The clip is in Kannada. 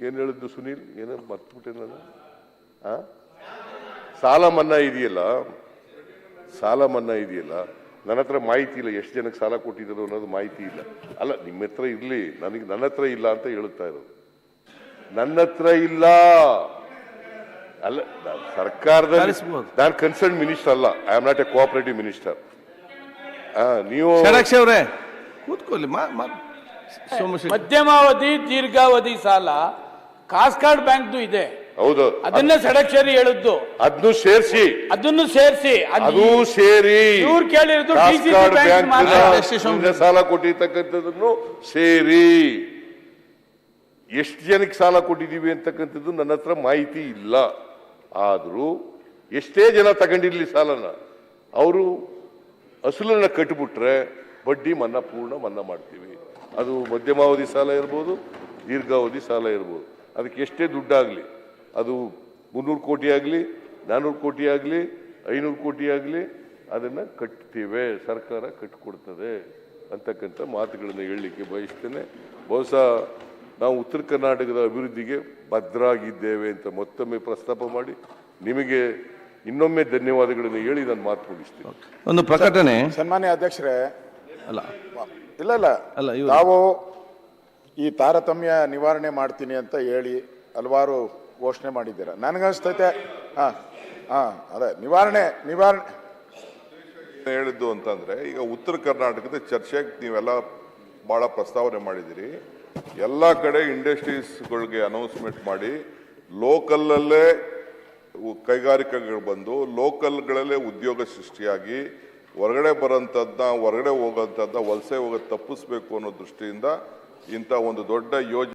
ಏನು ಹೇಳಿದ್ದು ಸುನೀಲ್? ಏನೋ ಮರ್ತ್ಬಿಟ್ಟೆ ನಾನು. ಆ? ಸಾಲ ಮನ್ನಾ ಇದೆಯಲ್ಲ? ಸಾಲ ಮನ್ನಾ ಇದೆಯಲ್ಲ? ನನ್ನ ಹತ್ರ ಮಾಹಿತಿ ಇಲ್ಲ ಎಷ್ಟು ಜನಕ್ಕೆ ಸಾಲ ಕೊಟ್ಟಿದ್ದರು ಅನ್ನೋದು ಮಾಹಿತಿ ಇಲ್ಲ. ಅಲ್ಲ ನಿಮ್ಮ ಹತ್ರ ಇರಲಿ ನನಗೆ ನನ್ನ ಹತ್ರ ಇಲ್ಲ ಅಂತ ಹೇಳುತ್ತಾ ಇರೋದು. ನನ್ನ ಹತ್ರ ಇಲ್ಲ. ಅಲ್ಲ ಸರ್ಕಾರದಲ್ಲಿ. ನಾನು ಕನ್ಸರ್ನ್ ಮಿನಿಸ್ಟರ್ ಅಲ್ಲ. I am not a cooperative minister ನೀವು ಕೂತ್ಕೊಳ್ಳಿ ಸೋಮಶೇಖರ್ ಮಧ್ಯಮಾವಧಿ ದೀರ್ಘಾವಧಿ ಸಾಲ ಕಾಸ್ಕಾರ್ಡ್ ಬ್ಯಾಂಕ್ದು ಇದೆ. ಹೌದು. ಅದನ್ನ ಸಡಕ್ಷರಿ ಹೇಳಿದ್ದು. ಅದನ್ನು ಸೇರಿಸಿ. ಅದನ್ನು ಸೇರಿಸಿ. ಅದು ಸೇರಿ. ಇವ್ರು ಕೇಳಿರೋದು ಸಾಲ ಕೊಟ್ಟಿರ್ತಕ್ಕಂಥದ್ದನ್ನು ಸೇರಿ. ಎಷ್ಟು ಜನಕ್ಕೆ ಸಾಲ ಕೊಟ್ಟಿದ್ದೀವಿ ಅಂತಕ್ಕಂಥದ್ದು ನನ್ನ ಹತ್ರ ಮಾಹಿತಿ ಇಲ್ಲ. ಆದರೂ ಎಷ್ಟೇ ಜನ ತಗೊಂಡಿರ್ಲಿ ಸಾಲನ ಅವರು ಅಸಲನ್ನ ಕಟ್ಟಿಬಿಟ್ರೆ ಬಡ್ಡಿ ಮನ್ನಾ ಪೂರ್ಣ ಮನ್ನಾ ಮಾಡ್ತೀವಿ. ಅದು ಮಧ್ಯಮಾವಧಿ ಸಾಲ ಇರ್ಬೋದು ದೀರ್ಘಾವಧಿ ಸಾಲ ಇರ್ಬೋದು. ಅದಕ್ಕೆ ಎಷ್ಟೇ ದುಡ್ಡಾಗಲಿ ಅದು ಮುನ್ನೂರು ಕೋಟಿ ಆಗಲಿ ನಾನ್ನೂರು ಕೋಟಿ ಆಗಲಿ ಐನೂರು ಕೋಟಿ ಆಗಲಿ ಅದನ್ನು ಕಟ್ತೇವೆ ಸರ್ಕಾರ ಕಟ್ಟಿಕೊಡ್ತದೆ ಅಂತಕ್ಕಂಥ ಮಾತುಗಳನ್ನು ಹೇಳಲಿಕ್ಕೆ ಬಯಸ್ತೇನೆ. ಬಹುಶಃ ನಾವು ಉತ್ತರ ಕರ್ನಾಟಕದ ಅಭಿವೃದ್ಧಿಗೆ ಭದ್ರಾಗಿದ್ದೇವೆ ಅಂತ ಮತ್ತೊಮ್ಮೆ ಪ್ರಸ್ತಾಪ ಮಾಡಿ ನಿಮಗೆ ಇನ್ನೊಮ್ಮೆ ಧನ್ಯವಾದಗಳನ್ನು ಹೇಳಿ ನಾನು ಮಾತು ಮುಗಿಸ್ತೀನಿ. ಒಂದು ಪ್ರಕಟಣೆ. ಸನ್ಮಾನ್ಯ ಅಧ್ಯಕ್ಷರೇ ಅಲ್ಲ. ಇಲ್ಲ ಇಲ್ಲ. ಅಲ್ಲ, ನಾವು ಈ ತಾರತಮ್ಯ ನಿವಾರಣೆ ಮಾಡ್ತೀನಿ ಅಂತ ಹೇಳಿ ಹಲವಾರು ಘೋಷಣೆ ಮಾಡಿದ್ದೀರ. ನನಗನ್ಸ್ತೈತೆ ಹಾಂ ಹಾಂ ಅದೇ ನಿವಾರಣೆ ನಿವಾರಣೆ. ಹೇಳಿದ್ದು ಅಂತಂದ್ರೆ ಈಗ ಉತ್ತರ ಕರ್ನಾಟಕದ ಚರ್ಚೆಗೆ ನೀವೆಲ್ಲ ಬಹಳ ಪ್ರಸ್ತಾವನೆ ಮಾಡಿದ್ದೀರಿ. ಎಲ್ಲ ಕಡೆ ಇಂಡಸ್ಟ್ರೀಸ್ಗಳಿಗೆ ಅನೌನ್ಸ್ಮೆಂಟ್ ಮಾಡಿ ಲೋಕಲ್ಲಲ್ಲೇ ಕೈಗಾರಿಕೆಗಳು ಬಂದು ಲೋಕಲ್ಗಳಲ್ಲೇ ಉದ್ಯೋಗ ಸೃಷ್ಟಿಯಾಗಿ ಹೊರಗಡೆ ಬರೋಂಥದ್ದನ್ನ ಹೊರಗಡೆ ಹೋಗೋಂಥದ್ದನ್ನ ವಲಸೆ ಹೋಗೋದು ತಪ್ಪಿಸ್ಬೇಕು ಅನ್ನೋ ದೃಷ್ಟಿಯಿಂದ ಇಂಥ ಒಂದು ದೊಡ್ಡ ಯೋಜನೆ